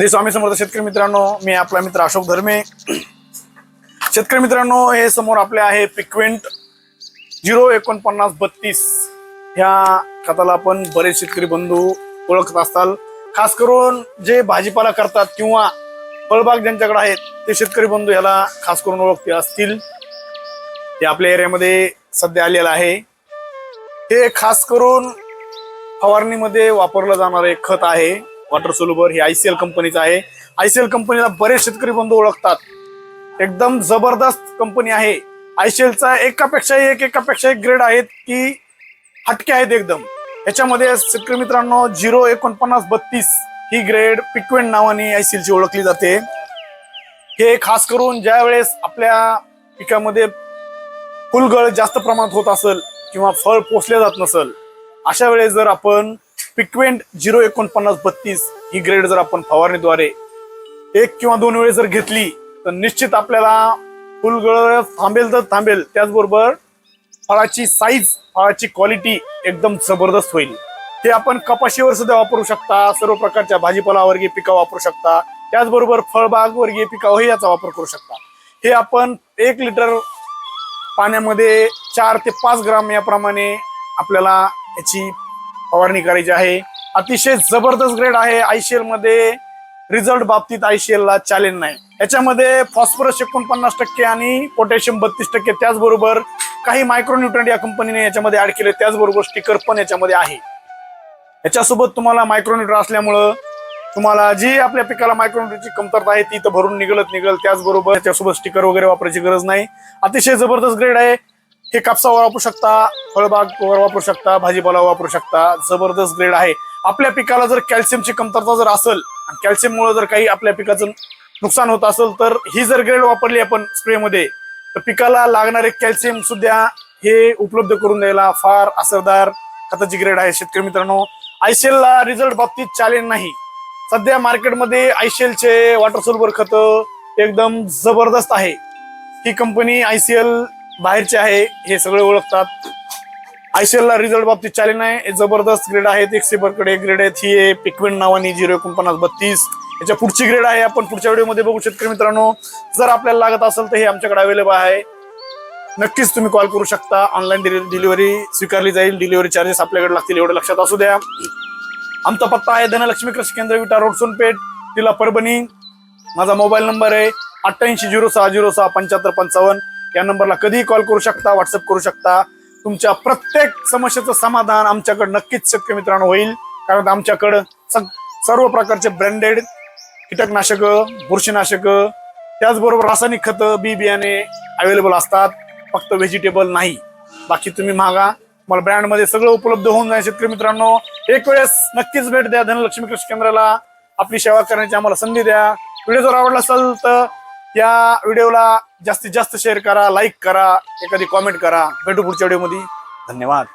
श्री स्वामी समर्थ शेतकरी मित्रांनो मी आपला मित्र अशोक धर्मे. शेतकरी मित्रांनो हे समोर आपले आहे पिक्वेंट झिरो एकोणपन्नास बत्तीस. ह्या खताला आपण बरेच शेतकरी बंधू ओळखत असताल. खास करून जे भाजीपाला करतात किंवा फळबाग ज्यांच्याकडे आहेत ते शेतकरी बंधू ह्याला खास करून ओळखते असतील. हे आपल्या एरियामध्ये सध्या आलेलं आहे. हे खास करून फवारणीमध्ये वापरलं जाणारं एक खत आहे. वॉटर सोल्युबर हे आयसीएल कंपनीचं आहे. आयसीएल कंपनीला बरेच शेतकरी बंधू ओळखतात. एकदम जबरदस्त कंपनी आहे. आयसीएलचा एकापेक्षा एक एकापेक्षा एक ग्रेड आहेत की हटके आहेत एकदम. याच्यामध्ये शेतकरी मित्रांनो झिरो एकोणपन्नास बत्तीस ही ग्रेड पिकवेंट नावाने आयसीएलची ओळखली जाते. हे खास करून ज्या वेळेस आपल्या पिकामध्ये फुलगळ जास्त प्रमाणात होत असेल किंवा फळ पोचले जात नसेल अशा वेळेस जर आपण पिक्वेंट झिरो एकोणपन्नास बत्तीस ही ग्रेड जर आपण फवारणीद्वारे एक किंवा दोन वेळेस जर घेतली तर निश्चित आपल्याला फुलगळ थांबेल तर थांबेल. त्याचबरोबर फळाची साईज फळाची क्वालिटी एकदम जबरदस्त होईल. हे आपण कपाशीवर सुद्धा वापरू शकता सर्व प्रकारच्या भाजीपालावर्गीय पिका वापरू शकता त्याचबरोबर फळबाग वर्गीय पिकावरही याचा वापर करू शकता. हे आपण एक लिटर पाण्यामध्ये चार ते पाच ग्राम याप्रमाणे आपल्याला याची फवारणी करायची आहे. अतिशय जबरदस्त ग्रेड आहे आयसीएलमध्ये. रिझल्ट बाबतीत आयसीएल ला चॅलेंज नाही. याच्यामध्ये फॉस्फरस एकोणपन्नास टक्के आणि पोटॅशियम बत्तीस टक्के त्याचबरोबर काही मायक्रोन्युट्रंट या कंपनीने याच्यामध्ये ऍड केले. त्याचबरोबर स्टिकर पण याच्यामध्ये आहे. याच्यासोबत तुम्हाला मायक्रोन्युट्र असल्यामुळं तुम्हाला जी आपल्या पिकाला मायक्रोन्युट्रची कमतरता आहे ती तर भरून निघलत निघल. त्याचबरोबर त्याच्यासोबत स्टिकर वगैरे वापरायची गरज नाही. अतिशय जबरदस्त ग्रेड आहे. हे कापसावर वापरू शकता फळबागवर वापरू शकता भाजीपाला वापरू शकता. जबरदस्त ग्रेड आहे. आपल्या पिकाला जर कॅल्शियमची कमतरता जर असेल आणि कॅल्शियममुळे जर काही आपल्या पिकाचं नुकसान होत असेल तर ही जर ग्रेड वापरली आपण स्प्रेमध्ये तर पिकाला लागणारे कॅल्शियम सुद्धा हे उपलब्ध करून द्यायला फार असरदार खताची ग्रेड आहे. शेतकरी मित्रांनो आयसेलला रिझल्ट बाबतीत चॅलेंज नाही. सध्या मार्केटमध्ये आयसेलचे वॉटर सोल्बर खत एकदम जबरदस्त आहे. ही कंपनी आयसीएल बाहेरचे आहे हे सगळे ओळखतात. आय सी एलला रिझल्ट बाबतीत चॅलेंज आहे जबरदस्त ग्रेड आहेत. एक सेबरकडे ग्रेड आहेत. ही आहे पिकविन नावानी झिरो एकोणपन्नास बत्तीस. याच्या पुढची ग्रेड आहे. आपण पुढच्या व्हिडिओमध्ये बघू शेतकरी मित्रांनो. जर आपल्याला लागत असेल तर हे आमच्याकडे अवेलेबल आहे. नक्कीच तुम्ही कॉल करू शकता. ऑनलाईन डिलिव्हरी स्वीकारली जाईल. डिलिव्हरी चार्जेस आपल्याकडे लागतील एवढं लक्षात असू द्या. आमचा पत्ता आहे धनलक्ष्मी कृषी केंद्र विटा रोड सोनपेठ तिला परभणी. माझा मोबाईल नंबर आहे अठ्ठ्याऐंशी झिरो सहा झिरो सहा पंच्याहत्तर पंचावन्न. या नंबरला कधीही कॉल करू शकता व्हॉट्सअप करू शकता. तुमच्या प्रत्येक समस्येचं समाधान आमच्याकडे नक्कीच शक्य मित्रांनो होईल. कारण आमच्याकडं सग- सर्व प्रकारचे ब्रँडेड कीटकनाशक बुरशीनाशक त्याचबरोबर रासायनिक खतं बी बियाणे अवेलेबल असतात. फक्त व्हेजिटेबल नाही. बाकी तुम्ही मागा. मला ब्रँडमध्ये सगळं उपलब्ध होऊन जाईल शेतकरी मित्रांनो. एक वेळेस नक्कीच भेट द्या धनलक्ष्मी कृषी केंद्राला. आपली सेवा करण्याची आम्हाला संधी द्या. व्हिडिओ जर आवडला असेल तर या व्हिडिओला जास्तीत जास्त शेअर करा लाईक करा एखादी कॉमेंट करा. भेटू पुढच्या व्हिडिओमध्ये धन्यवाद.